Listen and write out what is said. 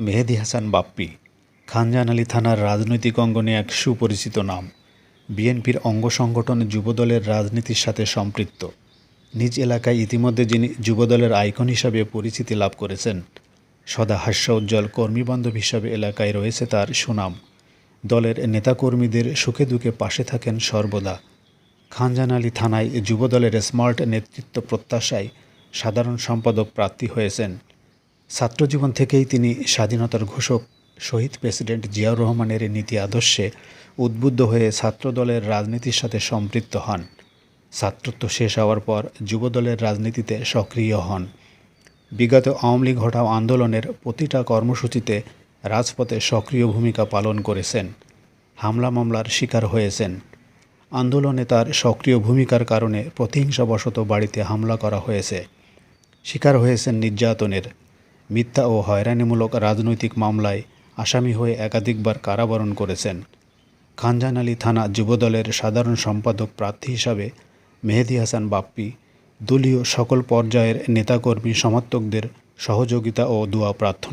মেহেদী হাসান বাপ্পি, খানজান আলী থানার রাজনৈতিক অঙ্গনে এক সুপরিচিত নাম। বিএনপির অঙ্গ সংগঠন যুবদলের রাজনীতির সাথে সম্পৃক্ত। নিজ এলাকায় ইতিমধ্যে যিনি যুবদলের আইকন হিসাবে পরিচিতি লাভ করেছেন, সদা হাস্য উজ্জ্বল কর্মীবান্ধব হিসাবে এলাকায় রয়েছে তার সুনাম। দলের নেতাকর্মীদের সুখে দুঃখে পাশে থাকেন সর্বদা। খানজান আলী থানায় যুবদলের স্মার্ট নেতৃত্ব প্রত্যাশায় সাধারণ সম্পাদক প্রার্থী হয়েছেন। ছাত্রজীবন থেকেই তিনি স্বাধীনতার ঘোষক, শহীদ প্রেসিডেন্ট জিয়াউর রহমানের নীতি আদর্শে উদ্বুদ্ধ হয়ে ছাত্রদলের রাজনীতির সাথে সম্পৃক্ত হন। ছাত্রত্ব শেষ হওয়ার পর যুবদলের রাজনীতিতে সক্রিয় হন। বিগত আওয়ামী লীগ হটাও আন্দোলনের প্রতিটা কর্মসূচিতে রাজপথে সক্রিয় ভূমিকা পালন করেছেন। হামলা মামলার শিকার হয়েছেন। আন্দোলনে তার সক্রিয় ভূমিকার কারণে প্রতিহিংসাবশত বাড়িতে হামলা করা হয়েছে। শিকার হয়েছেন নির্যাতনের মিথ্যা ও হয়রানিমূলক রাজনৈতিক মামলায় আসামি হয়ে একাধিকবার কারাবরণ করেছেন। খানজান আলী থানা যুবদলের সাধারণ সম্পাদক প্রার্থী হিসাবে মেহেদি হাসান বাপ্পি, দলীয় সকল পর্যায়ের নেতাকর্মী সমর্থকদের সহযোগিতা ও দোয়া প্রার্থনা